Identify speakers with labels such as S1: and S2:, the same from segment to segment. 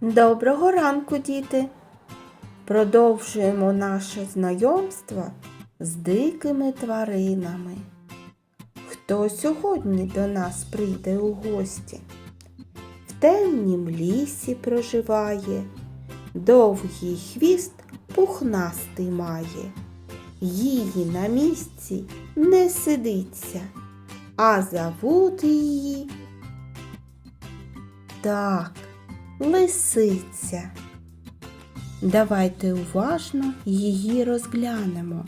S1: Доброго ранку, діти! Продовжуємо наше знайомство з дикими тваринами. Хто сьогодні до нас прийде у гості? В темнім лісі проживає, довгий хвіст пухнастий має. Її на місці не сидиться, а зовут її. Так, лисиця. Давайте уважно її розглянемо.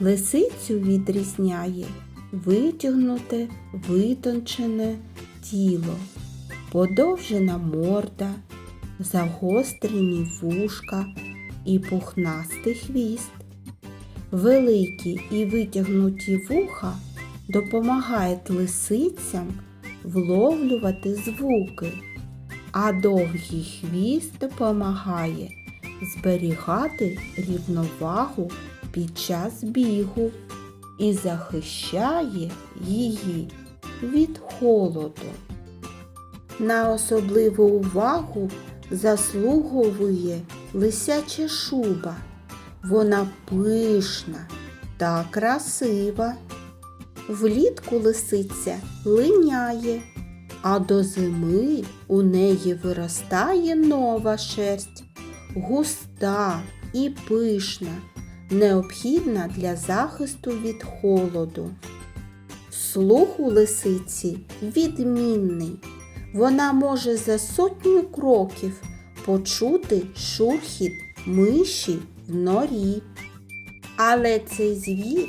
S1: Лисицю відрізняє витягнуте, витончене тіло, подовжена морда, загострені вушка і пухнастий хвіст. Великі і витягнуті вуха допомагають лисицям вловлювати звуки, а довгий хвіст допомагає зберігати рівновагу під час бігу і захищає її від холоду. На особливу увагу заслуговує лисяча шуба. Вона пишна та красива. Влітку лисиця линяє, а до зими у неї виростає нова шерсть, густа і пишна, необхідна для захисту від холоду. Слух у лисиці відмінний. Вона може за сотню кроків почути шурхіт миші в норі. Але цей звір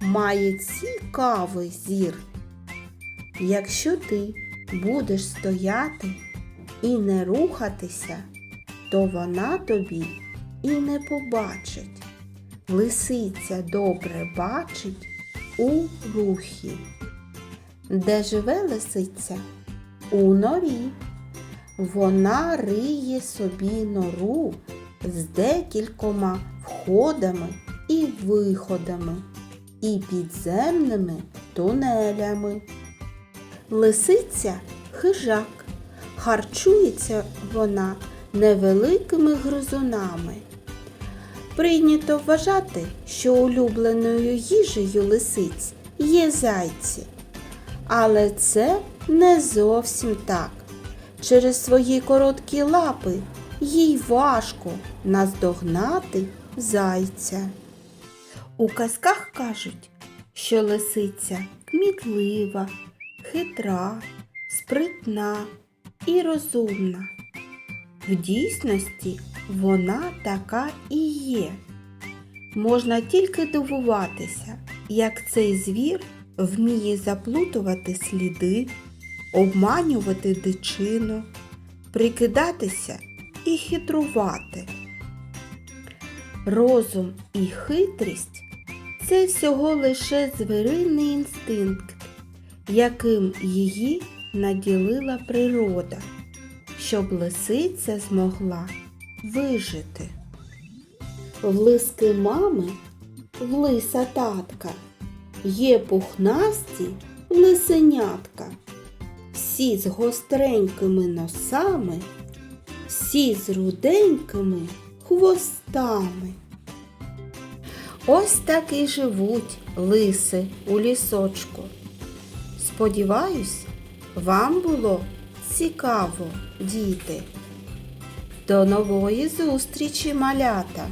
S1: має цікавий зір. Якщо ти будеш стояти і не рухатися, то вона тобі і не побачить. Лисиця добре бачить у рухі. Де живе лисиця? У норі. Вона риє собі нору з декількома входами і виходами і підземними тунелями. Лисиця хижак. Харчується вона невеликими гризунами. Прийнято вважати, що улюбленою їжею лисиць є зайці. Але це не зовсім так. Через свої короткі лапи їй важко наздогнати зайця. У казках кажуть, що лисиця кмітлива, хитра, спритна і розумна. В дійсності вона така і є. Можна тільки дивуватися, як цей звір вміє заплутувати сліди, обманювати дичину, прикидатися і хитрувати. Розум і хитрість це всього лише звіринний інстинкт, яким її наділила природа, щоб лисиця змогла вижити. В лиски мами, в лиса татка, є пухнасті лисенятка, всі з гостренькими носами, всі з руденькими хвостами. Ось так і живуть лиси у лісочку. Сподіваюсь, вам було цікаво, діти. До нової зустрічі, малята!